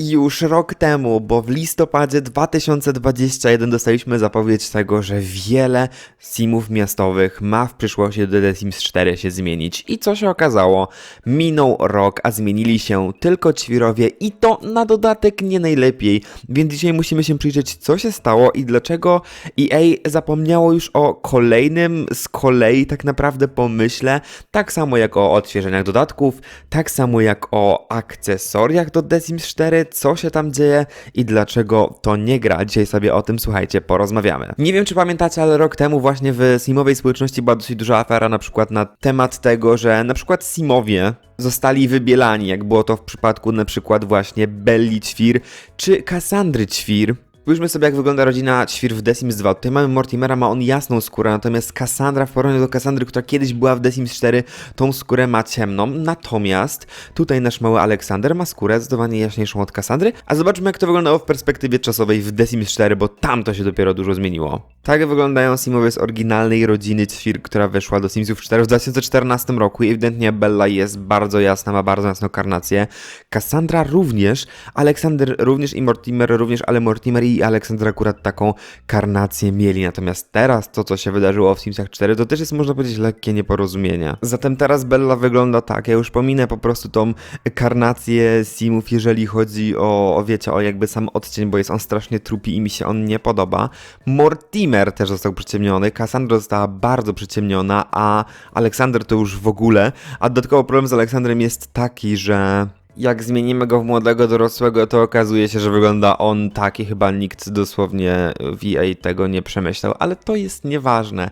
Już rok temu, bo w listopadzie 2021 dostaliśmy zapowiedź tego, że wiele simów miastowych ma w przyszłości do The Sims 4 się zmienić. I co się okazało? Minął rok, a zmienili się tylko ćwirowie i to na dodatek nie najlepiej. Więc dzisiaj musimy się przyjrzeć, co się stało i dlaczego EA zapomniało już o kolejnym z kolei tak naprawdę pomyśle, tak samo jak o odświeżeniach dodatków, tak samo jak o akcesoriach do The Sims 4, co się tam dzieje i dlaczego to nie gra. Dzisiaj sobie o tym, słuchajcie, porozmawiamy. Nie wiem, czy pamiętacie, ale rok temu właśnie w simowej społeczności była dosyć duża afera na przykład na temat tego, że na przykład simowie zostali wybielani, jak było to w przypadku na przykład właśnie Belli Ćwir czy Kassandry Ćwir. Spójrzmy sobie, jak wygląda rodzina Ćwir w The Sims 2. Tutaj mamy Mortimera, ma on jasną skórę, natomiast Cassandra w porównaniu do Cassandry, która kiedyś była w The Sims 4, tą skórę ma ciemną. Natomiast tutaj nasz mały Aleksander ma skórę zdecydowanie jaśniejszą od Cassandry. A zobaczmy, jak to wyglądało w perspektywie czasowej w The Sims 4, bo tam to się dopiero dużo zmieniło. Tak wyglądają Simowie z oryginalnej rodziny Ćwir, która weszła do Simsów 4 w 2014 roku i ewidentnie Bella jest bardzo jasna, ma bardzo jasną karnację. Cassandra również, Aleksander również i Mortimer również, ale Mortimer i Aleksander akurat taką karnację mieli. Natomiast teraz to, co się wydarzyło w Simsach 4, to też jest, można powiedzieć, lekkie nieporozumienie. Zatem teraz Bella wygląda tak, ja już pominę po prostu tą karnację Simów, jeżeli chodzi o, o wiecie, o jakby sam odcień, bo jest on strasznie trupi i mi się on nie podoba. Mortimer też został przyciemniony, Cassandra została bardzo przyciemniona, a Aleksander to już w ogóle. A dodatkowo problem z Aleksandrem jest taki, że jak zmienimy go w młodego dorosłego, to okazuje się, że wygląda on tak i chyba nikt dosłownie EA tego nie przemyślał, ale to jest nieważne.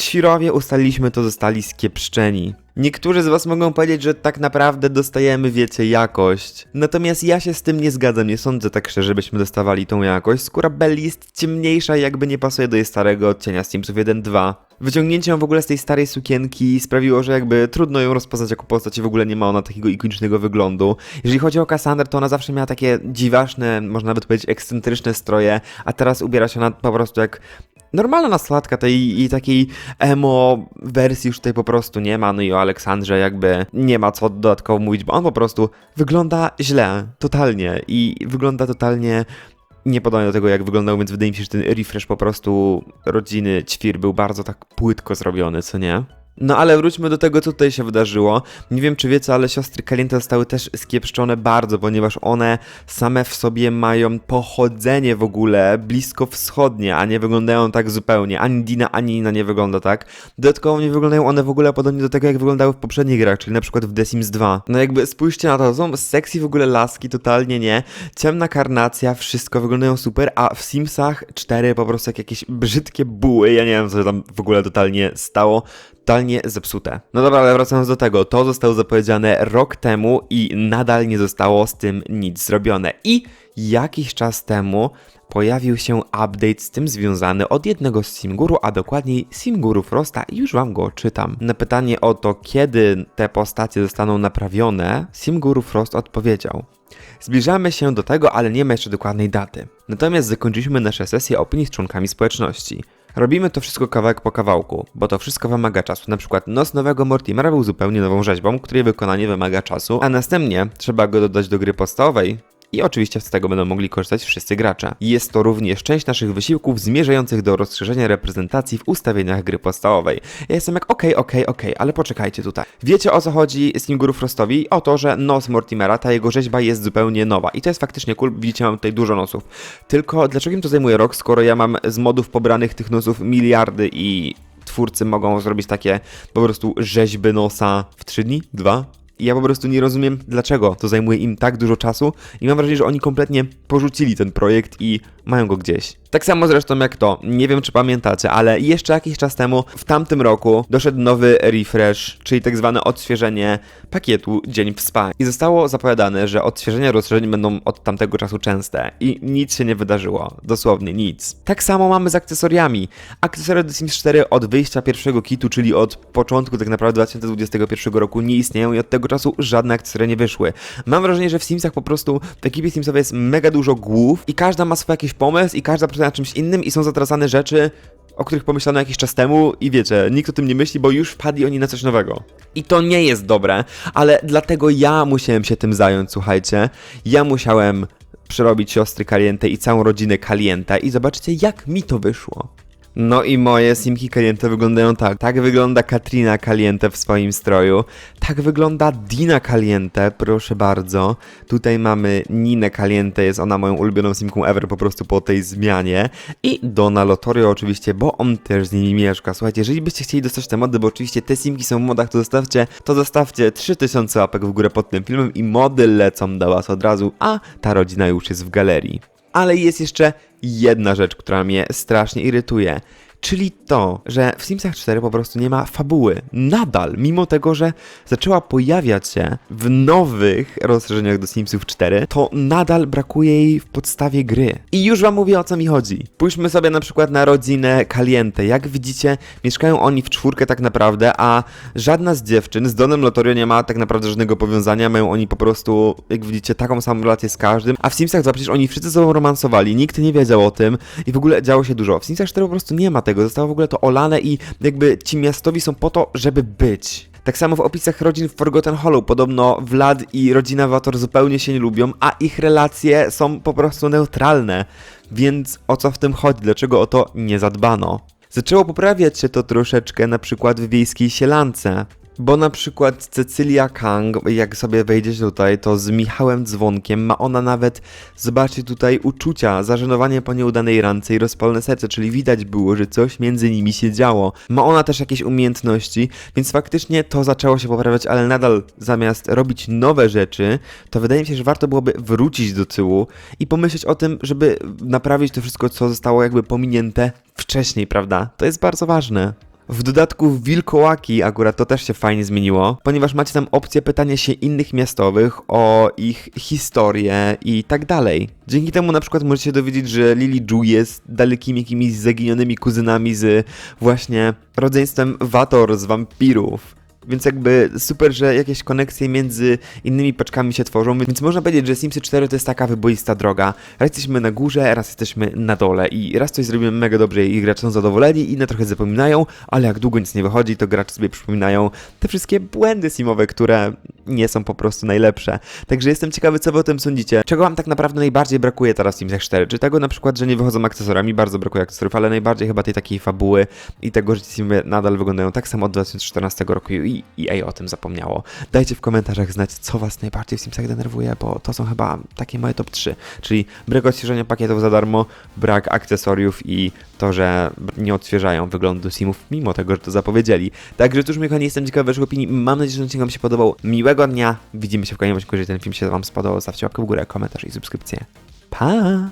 Ćwirowie ustaliliśmy to zostali skiepszczeni. Niektórzy z was mogą powiedzieć, że tak naprawdę dostajemy, wiecie, jakość. Natomiast ja się z tym nie zgadzam, nie sądzę tak szczerze, żebyśmy dostawali tą jakość. Skóra Belli jest ciemniejsza jakby nie pasuje do jej starego odcienia z Simsów 1-2. Wyciągnięcie ją w ogóle z tej starej sukienki sprawiło, że jakby trudno ją rozpoznać jako postać i w ogóle nie ma ona takiego ikonicznego wyglądu. Jeżeli chodzi o Cassandrę, to ona zawsze miała takie dziwaczne, można nawet powiedzieć ekscentryczne stroje, a teraz ubiera się ona po prostu jak normalna nastolatka tej i takiej emo wersji już tutaj po prostu nie ma, no i o Aleksandrze jakby nie ma co dodatkowo mówić, bo on po prostu wygląda źle, totalnie i wygląda totalnie niepodobnie do tego, jak wyglądał, więc wydaje mi się, że ten refresh po prostu rodziny Ćwir był bardzo tak płytko zrobiony, co nie? No ale wróćmy do tego, co tutaj się wydarzyło. Nie wiem, czy wiecie, ale siostry Kaliente zostały też skiepszczone bardzo, ponieważ one same w sobie mają pochodzenie w ogóle blisko wschodnie, a nie wyglądają tak zupełnie. Ani Dina, ani Nina nie wygląda tak. Dodatkowo nie wyglądają one w ogóle podobnie do tego, jak wyglądały w poprzednich grach, czyli na przykład w The Sims 2. No jakby spójrzcie na to, są sexy w ogóle laski, totalnie nie. Ciemna karnacja, wszystko wyglądają super, a w Simsach 4 po prostu jak jakieś brzydkie buły, ja nie wiem, co tam w ogóle totalnie stało totalnie zepsute. No dobra, ale wracając do tego, to zostało zapowiedziane rok temu i nadal nie zostało z tym nic zrobione. I jakiś czas temu pojawił się update z tym związany od jednego z Simguru, a dokładniej Simguru Frosta i już wam go czytam. Na pytanie o to, kiedy te postacie zostaną naprawione, Simguru Frost odpowiedział. Zbliżamy się do tego, ale nie ma jeszcze dokładnej daty. Natomiast zakończyliśmy nasze sesje opinii z członkami społeczności. Robimy to wszystko kawałek po kawałku, bo to wszystko wymaga czasu. Na przykład nos nowego Mortimera był zupełnie nową rzeźbą, której wykonanie wymaga czasu, a następnie trzeba go dodać do gry podstawowej, i oczywiście z tego będą mogli korzystać wszyscy gracze. Jest to również część naszych wysiłków zmierzających do rozszerzenia reprezentacji w ustawieniach gry podstawowej. Ja jestem jak okej, okay, okej, okay, okej, okay, ale poczekajcie tutaj. Wiecie o co chodzi z Guru Frostowi? O to, że nos Mortimera, ta jego rzeźba jest zupełnie nowa i to jest faktycznie cool, widzicie mam tutaj dużo nosów. Tylko dlaczego im to zajmuje rok, skoro ja mam z modów pobranych tych nosów miliardy i twórcy mogą zrobić takie po prostu rzeźby nosa w 3 dni? 2? Ja po prostu nie rozumiem, dlaczego to zajmuje im tak dużo czasu i mam wrażenie, że oni kompletnie porzucili ten projekt i mają go gdzieś. Tak samo zresztą jak to, nie wiem czy pamiętacie, ale jeszcze jakiś czas temu, w tamtym roku, doszedł nowy refresh, czyli tak zwane odświeżenie pakietu Dzień w Spa. I zostało zapowiadane, że odświeżenia rozszerzeń będą od tamtego czasu częste. I nic się nie wydarzyło. Dosłownie nic. Tak samo mamy z akcesoriami. Akcesoria do Sims 4 od wyjścia pierwszego kitu, czyli od początku tak naprawdę 2021 roku nie istnieją i od tego czasu żadne akcesoria nie wyszły. Mam wrażenie, że w Simsach po prostu w ekipie Simsowej jest mega dużo głów i każda ma swój jakiś pomysł i każda pracuje nad czymś innym i są zatracane rzeczy, o których pomyślano jakiś czas temu i wiecie, nikt o tym nie myśli, bo już wpadli oni na coś nowego. I to nie jest dobre, ale dlatego ja musiałem się tym zająć, słuchajcie. Ja musiałem przerobić siostry Caliente i całą rodzinę Caliente i zobaczcie jak mi to wyszło. No i moje simki Caliente wyglądają tak. Tak wygląda Katrina Caliente w swoim stroju. Tak wygląda Dina Caliente, proszę bardzo. Tutaj mamy Ninę Caliente, jest ona moją ulubioną simką ever po prostu po tej zmianie. I Dona Lotorio oczywiście, bo on też z nimi mieszka. Słuchajcie, jeżeli byście chcieli dostać te mody, bo oczywiście te simki są w modach, to zostawcie, to zostawcie 3000 łapek w górę pod tym filmem i mody lecą do was od razu, a ta rodzina już jest w galerii. Ale jest jeszcze jedna rzecz, która mnie strasznie irytuje. Czyli to, że w Simsach 4 po prostu nie ma fabuły. Nadal, mimo tego, że zaczęła pojawiać się w nowych rozszerzeniach do Simsów 4, to nadal brakuje jej w podstawie gry. I już wam mówię o co mi chodzi. Pójdźmy sobie na przykład na rodzinę Caliente. Jak widzicie, mieszkają oni w czwórkę tak naprawdę, a żadna z dziewczyn z Donem Lotorio nie ma tak naprawdę żadnego powiązania. Mają oni po prostu, jak widzicie, taką samą relację z każdym. A w Simsach 2 przecież oni wszyscy ze sobą romansowali, nikt nie wiedział o tym i w ogóle działo się dużo. W Simsach 4 po prostu nie ma tego, zostało w ogóle to olane i jakby ci miastowi są po to, żeby być. Tak samo w opisach rodzin w Forgotten Hollow podobno Vlad i rodzina Wator zupełnie się nie lubią, a ich relacje są po prostu neutralne. Więc o co w tym chodzi? Dlaczego o to nie zadbano? Zaczęło poprawiać się to troszeczkę na przykład w wiejskiej sielance. Bo na przykład Cecylia Kang, jak sobie wejdziecie tutaj, to z Michałem Dzwonkiem ma ona nawet, zobaczcie tutaj, uczucia, zażenowanie po nieudanej rance i rozpalone serce, czyli widać było, że coś między nimi się działo. Ma ona też jakieś umiejętności, więc faktycznie to zaczęło się poprawiać, ale nadal zamiast robić nowe rzeczy, to wydaje mi się, że warto byłoby wrócić do tyłu i pomyśleć o tym, żeby naprawić to wszystko, co zostało jakby pominięte wcześniej, prawda? To jest bardzo ważne. W dodatku w Wilkołaki akurat to też się fajnie zmieniło, ponieważ macie tam opcję pytania się innych miastowych o ich historię i tak dalej. Dzięki temu na przykład możecie dowiedzieć, że Lily Ju jest dalekimi jakimiś zaginionymi kuzynami z właśnie rodzeństwem Vator z wampirów. Więc jakby super, że jakieś koneksje między innymi paczkami się tworzą, więc można powiedzieć, że Simsy 4 to jest taka wyboista droga. Raz jesteśmy na górze, raz jesteśmy na dole i raz coś zrobimy mega dobrze i gracze są zadowoleni, inne trochę zapominają, ale jak długo nic nie wychodzi, to gracze sobie przypominają te wszystkie błędy simowe, które nie są po prostu najlepsze. Także jestem ciekawy, co wy o tym sądzicie. Czego wam tak naprawdę najbardziej brakuje teraz w Simsach 4? Czy tego na przykład, że nie wychodzą akcesorami? Bardzo brakuje akcesorów, ale najbardziej chyba tej takiej fabuły i tego, że simy nadal wyglądają tak samo od 2014 roku i EA o tym zapomniało. Dajcie w komentarzach znać, co was najbardziej w Simsach denerwuje, bo to są chyba takie moje top 3. Czyli brak odświeżenia pakietów za darmo, brak akcesoriów i to, że nie odświeżają wyglądu simów, mimo tego, że to zapowiedzieli. Także cóż, moi kochani, jestem ciekawy waszych opinii. Mam nadzieję, że odcinek wam się podobał. Miłego dnia. Widzimy się w kolejnym odcinku. Jeżeli ten film się wam spodobał, zostawcie łapkę w górę, komentarz i subskrypcję. Pa!